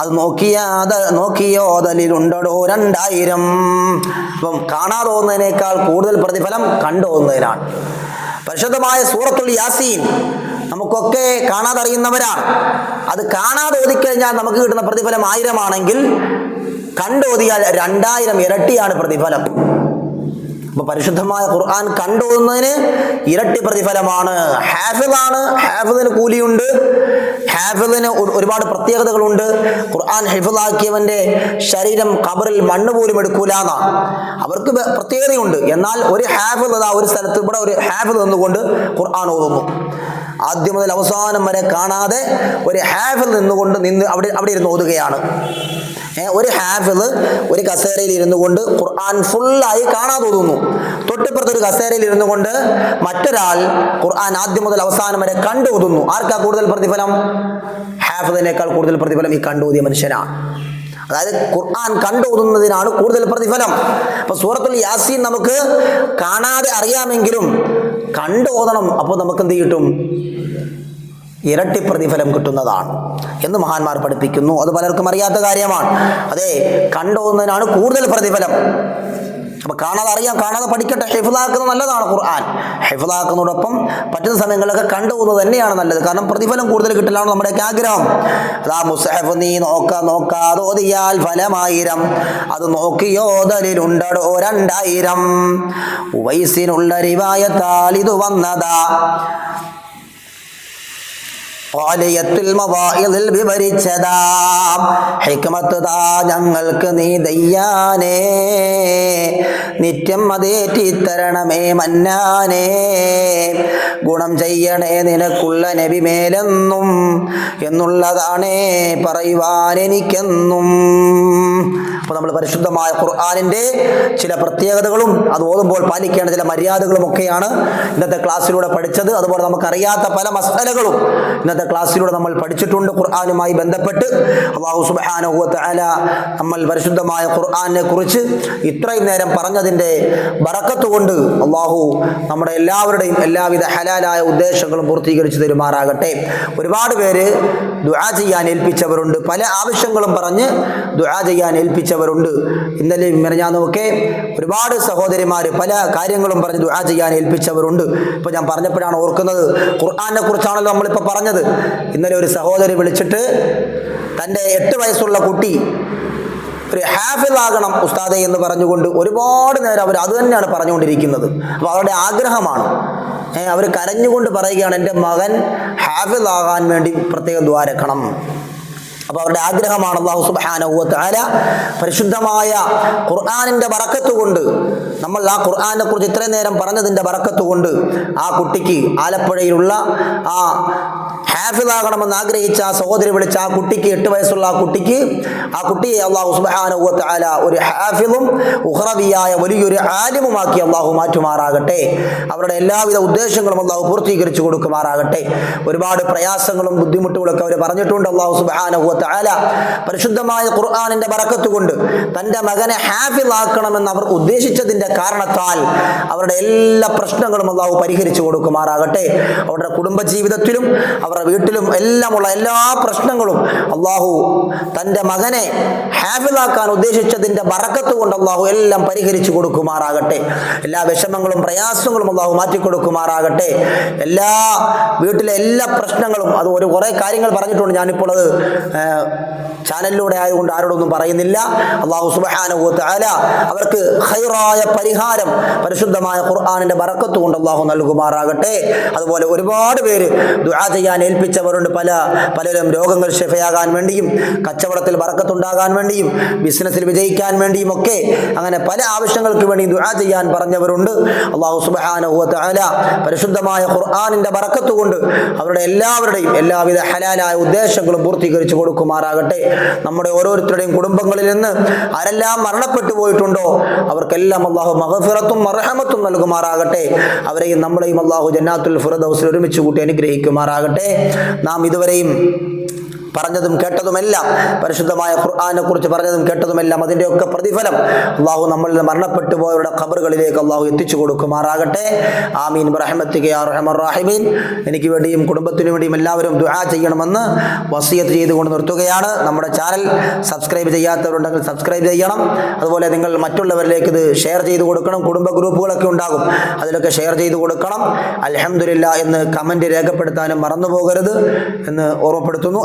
അത് നോക്കിയാത നോക്കിയോതലിലുണ്ടടോ രണ്ടായിരം. അപ്പം കാണാതോന്നതിനേക്കാൾ കൂടുതൽ പ്രതിഫലം കണ്ടോന്നതിനാണ് പരിശുദ്ധമായ സൂറത്തുൽ യാസീൻ നമുക്കൊക്കെ കാണാതറിയുന്നവരാണ്. അത് കാണാതെ ഓതിക്കഴിഞ്ഞാൽ നമുക്ക് കിട്ടുന്ന പ്രതിഫലം ആയിരമാണെങ്കിൽ കണ്ടോതിയാൽ രണ്ടായിരം ഇരട്ടിയാണ് പ്രതിഫലം. അപ്പൊ പരിശുദ്ധമായ ഖുർആൻ കണ്ടോന്നതിന് ഇരട്ടി പ്രതിഫലമാണ്. ഹാഫിദാണ്. ഹാഫിദിന് കൂലിയുണ്ട്. ഹാഫിദിന് ഒരുപാട് പ്രത്യേകതകളുണ്ട്. ഖുർആൻ ഹിഫിദാക്കിയവന്റെ ശരീരം കബറിൽ മണ്ണ് പോലും എടുക്കൂല എന്നാണ് അവർക്ക് പ്രത്യേകതയുണ്ട്. എന്നാൽ ഒരു ഹാഫിദ് ഒരു സ്ഥലത്ത് ഇവിടെ ഒരു ഹാഫിദ് നിന്നുകൊണ്ട് ഖുർആൻ ഓതുന്നു. ആദ്യം മുതൽ അവസാനം വരെ കാണാതെ ഒരു ഹാഫിൽ നിന്നുകൊണ്ട് നിന്ന് അവിടെ അവിടെ ഇരുന്ന് ഓതുകയാണ്. ഒരു ഹാഫിൽ ഒരു കസേരയിൽ ഇരുന്നു കൊണ്ട് ഖുർആൻ ഫുള്ളായി കാണാതെ ഓതുന്നു. തൊട്ടിപ്പുറത്ത് ഒരു കസേരയിൽ ഇരുന്നു കൊണ്ട് മറ്റൊരാൾ ഖുർആൻ ആദ്യം മുതൽ അവസാനം വരെ കണ്ടു ഓതുന്നു. ആർക്കാ കൂടുതൽ പ്രതിഫലം? ഹാഫിലിനേക്കാൾ കൂടുതൽ പ്രതിഫലം ഈ കണ്ടുപോതിയ മനുഷ്യനാണ്. അതായത് ഖുർആൻ കണ്ടോതുന്നതിനാണ് കൂടുതൽ പ്രതിഫലം. അപ്പൊ സൂറത്തുൽ യാസീൻ നമുക്ക് കാണാതെ അറിയാമെങ്കിലും കണ്ടോതണം അപ്പോൾ നമുക്ക് എന്ത് കിട്ടും? ഇരട്ടി പ്രതിഫലം കിട്ടുന്നതാണ് എന്ന് മഹാന്മാർ പഠിപ്പിക്കുന്നു. അത് പലർക്കും അറിയാത്ത കാര്യമാണ്. അതെ കണ്ടോന്നതിനാണ് കൂടുതൽ പ്രതിഫലം. അപ്പൊ കാണാതെ അറിയാം കാണാതെ പഠിക്കട്ടെ. ഹെഫിലാക്കുന്നത് നല്ലതാണ് ഖുർആൻ. ഹെഫിലാക്കുന്നതോടൊപ്പം പറ്റുന്ന സമയങ്ങളിലൊക്കെ കണ്ടുപോകുന്നത് തന്നെയാണ് നല്ലത്. കാരണം പ്രതിഫലം കൂടുതൽ കിട്ടലാണ് നമ്മുടെയൊക്കെ ആഗ്രഹം. അതാ മുസഹഫ് നീ നോക്ക നോക്കാതെ ഓതിയാൽ ഫലമായിരം. അത് നോക്കിയോതലിലുണ്ടടോ രണ്ടായിരം. വയസ്സിനുള്ള റിവായത്താൽ ഇത് വന്നതാ. ഞങ്ങൾക്ക് നീ ദയ്യാനേ. നിത്യം അതേറ്റി തരണമേ മന്നാനേ. ഗുണം ചെയ്യണേ നിനക്കുള്ള നബി മേലെന്നും എന്നുള്ളതാണേ പറയുവാൻ എനിക്കെന്നും. അപ്പോൾ നമ്മൾ പരിശുദ്ധമായ ഖുർആാനിന്റെ ചില പ്രത്യേകതകളും അത് ഓതുമ്പോൾ പാലിക്കേണ്ട ചില മര്യാദകളും ഒക്കെയാണ് ഇന്നത്തെ ക്ലാസ്സിലൂടെ പഠിച്ചത്. അതുപോലെ നമുക്കറിയാത്ത പല മസലകളും ഇന്നത്തെ ക്ലാസ്സിലൂടെ നമ്മൾ പഠിച്ചിട്ടുണ്ട് ഖുർആാനുമായി ബന്ധപ്പെട്ട്. അള്ളാഹു സുബാന നമ്മൾ പരിശുദ്ധമായ ഖുർആാനെ കുറിച്ച് ഇത്രയും നേരം പറഞ്ഞതിന്റെ ബറക്കത്ത് കൊണ്ട് അള്ളാഹു നമ്മുടെ എല്ലാവരുടെയും എല്ലാവിധ ഹലാലായ ഉദ്ദേശങ്ങളും പൂർത്തീകരിച്ച് തരുമാറാകട്ടെ. ഒരുപാട് പേര് ദുആ ചെയ്യാൻ ഏൽപ്പിച്ചവരുണ്ട്. പല ആവശ്യങ്ങളും പറഞ്ഞ് ദുആ ചെയ്യാൻ ഏൽപ്പിച്ചവരുണ്ട് ഏൽപ്പിച്ചവരുണ്ട് ഇന്നലെ മിനഞ്ഞാന്നുമൊക്കെ ഒരുപാട് സഹോദരിമാർ പല കാര്യങ്ങളും പറഞ്ഞ് ദുആ ചെയ്യാൻ ഏൽപ്പിച്ചവരുണ്ട്. ഇപ്പോൾ ഞാൻ പറഞ്ഞപ്പോഴാണ് ഓർക്കുന്നത് ഖുർആാനെ കുറിച്ചാണല്ലോ നമ്മളിപ്പോൾ പറഞ്ഞത്. ഇന്നലെ ഒരു സഹോദരി വിളിച്ചിട്ട് തന്റെ എട്ട് വയസ്സുള്ള കുട്ടി ഒരു ഹാഫിലാകണം ഉസ്താദെ എന്ന് പറഞ്ഞുകൊണ്ട് ഒരുപാട് നേരം അവർ അത് തന്നെയാണ് പറഞ്ഞുകൊണ്ടിരിക്കുന്നത്. അപ്പോൾ അവരുടെ ആഗ്രഹമാണ്. അവർ കരഞ്ഞുകൊണ്ട് പറയുകയാണ് എന്റെ മകൻ ഹാഫിലാകാൻ വേണ്ടി പ്രത്യേകം ദ്വാരക്കണം അപ്പോൾ അവരുടെ ആഗ്രഹമാണ് അള്ളാഹു തആല പരിശുദ്ധമായ ഖുർആാനിന്റെ വറക്കത്ത് കൊണ്ട് നമ്മൾ ആ ഖുർആാനെ കുറിച്ച് ഇത്രയും നേരം പറഞ്ഞതിന്റെ വറക്കത്ത് കൊണ്ട് ആ കുട്ടിക്ക് ആലപ്പുഴയിലുള്ള ആ ഹാഫിളാകണമെന്ന് ആഗ്രഹിച്ച ആ സഹോദരി വിളിച്ച ആ കുട്ടിക്ക് എട്ട് വയസ്സുള്ള ആ കുട്ടിക്ക് ആ കുട്ടിയെ അള്ളാഹു തആല ഒരു ഹാഫിലും ഉഹ്റവിയായ വലിയൊരു ആലിമുമാക്കി അള്ളാഹു മാറ്റുമാറാകട്ടെ. അവരുടെ എല്ലാവിധ ഉദ്ദേശങ്ങളും അള്ളാഹു പൂർത്തീകരിച്ചു കൊടുക്കുമാറാകട്ടെ. ഒരുപാട് പ്രയാസങ്ങളും ബുദ്ധിമുട്ടുകളൊക്കെ അവർ പറഞ്ഞിട്ടുണ്ട് അള്ളാഹു തആല പരിശുദ്ധമായ ഖുർആാനിന്റെ പറക്കത്ത് കൊണ്ട് തന്റെ മകനെ ഹാഫിലാക്കണമെന്ന് അവർ ഉദ്ദേശിച്ചതിന്റെ കാരണത്താൽ അവരുടെ എല്ലാ പ്രശ്നങ്ങളും അള്ളാഹു പരിഹരിച്ചു കൊടുക്കുമാറാകട്ടെ. അവരുടെ കുടുംബജീവിതത്തിലും അവരുടെ വീട്ടിലും എല്ലാമുള്ള എല്ലാ പ്രശ്നങ്ങളും അള്ളാഹു തന്റെ മകനെ ഹാഫിലാക്കാൻ ഉദ്ദേശിച്ചതിന്റെ ബറക്കത്ത് കൊണ്ട് അള്ളാഹു എല്ലാം പരിഹരിച്ചു കൊടുക്കുമാറാകട്ടെ. എല്ലാ വിഷമങ്ങളും പ്രയാസങ്ങളും അള്ളാഹു മാറ്റിക്കൊടുക്കുമാറാകട്ടെ. എല്ലാ വീട്ടിലെ എല്ലാ പ്രശ്നങ്ങളും അത് ഒരു കുറേ കാര്യങ്ങൾ പറഞ്ഞിട്ടുണ്ട് ഞാനിപ്പോൾ അത് ചാനലിലൂടെ ആയതുകൊണ്ട് ആരോടൊന്നും പറയുന്നില്ല. അള്ളാഹു സുബ്ഹാനഹു ആല അവർക്ക് ഹൈറായ പരിഹാരം പരിശുദ്ധമായ ഖുർആാനിന്റെ ബറക്കത്ത് കൊണ്ട് അള്ളാഹു നൽകുമാറാകട്ടെ. അതുപോലെ ഒരുപാട് പേര് ദുആ ചെയ്യാൻ ഏൽപ്പിച്ചവരുണ്ട്. പല പലരും രോഗങ്ങൾ ഷെഫയാകാൻ വേണ്ടിയും കച്ചവടത്തിൽ വറക്കത്തുണ്ടാകാൻ വേണ്ടിയും ബിസിനസ്സിൽ വിജയിക്കാൻ വേണ്ടിയും ഒക്കെ അങ്ങനെ പല ആവശ്യങ്ങൾക്ക് വേണ്ടി ദുആ ചെയ്യാൻ പറഞ്ഞവരുണ്ട്. അള്ളാഹു തആല പരിശുദ്ധമായ ഖുർആനിന്റെ വറക്കത്തുകൊണ്ട് അവരുടെ എല്ലാവരുടെയും എല്ലാവിധ ഹലാലായ ഉദ്ദേശങ്ങളും പൂർത്തീകരിച്ചു കൊടുക്കുമാറാകട്ടെ. നമ്മുടെ ഓരോരുത്തരുടെയും കുടുംബങ്ങളിൽ നിന്ന് ആരെല്ലാം മരണപ്പെട്ടു പോയിട്ടുണ്ടോ അവർക്കെല്ലാം അള്ളാഹു മഹഫിറത്തും മർഹമത്തും നൽകുമാറാകട്ടെ. അവരെയും നമ്മളെയും അള്ളാഹു ജന്നാത്തുൽ ഫുറദൗസിൽ ഒരുമിച്ച് കൂട്ടി അനുഗ്രഹിക്കുമാറാകട്ടെ. നാം ഇതുവരെയും പറഞ്ഞതും കേട്ടതുമെല്ലാം പരിശുദ്ധമായ ഖുർആാനെ കുറിച്ച് പറഞ്ഞതും കേട്ടതുമെല്ലാം അതിന്റെയൊക്കെ പ്രതിഫലം അള്ളാഹു നമ്മളിൽ മരണപ്പെട്ടു പോയവരുടെ ഖബറുകളിലേക്ക് അള്ളാഹു എത്തിച്ചു കൊടുക്കുമാറാകട്ടെ. ആമീൻ. റഹമീൻ. എനിക്ക് വേണ്ടിയും കുടുംബത്തിനു വേണ്ടിയും എല്ലാവരും ദുആ ചെയ്യണമെന്ന് വസിയത്ത് ചെയ്തുകൊണ്ട് നിർത്തുകയാണ് നമ്മുടെ ചാനൽ. സബ്സ്ക്രൈബ് ചെയ്യാത്തവരുണ്ടെങ്കിൽ സബ്സ്ക്രൈബ് ചെയ്യണം. അതുപോലെ നിങ്ങൾ മറ്റുള്ളവരിലേക്ക് ഇത് ഷെയർ ചെയ്ത് കൊടുക്കണം. കുടുംബ ഗ്രൂപ്പുകളൊക്കെ ഉണ്ടാകും. അതിലൊക്കെ ഷെയർ ചെയ്ത് കൊടുക്കണം. അലഹമില്ല എന്ന് കമന്റ് രേഖപ്പെടുത്താനും മറന്നു പോകരുത് എന്ന് ഓർമ്മപ്പെടുത്തുന്നു.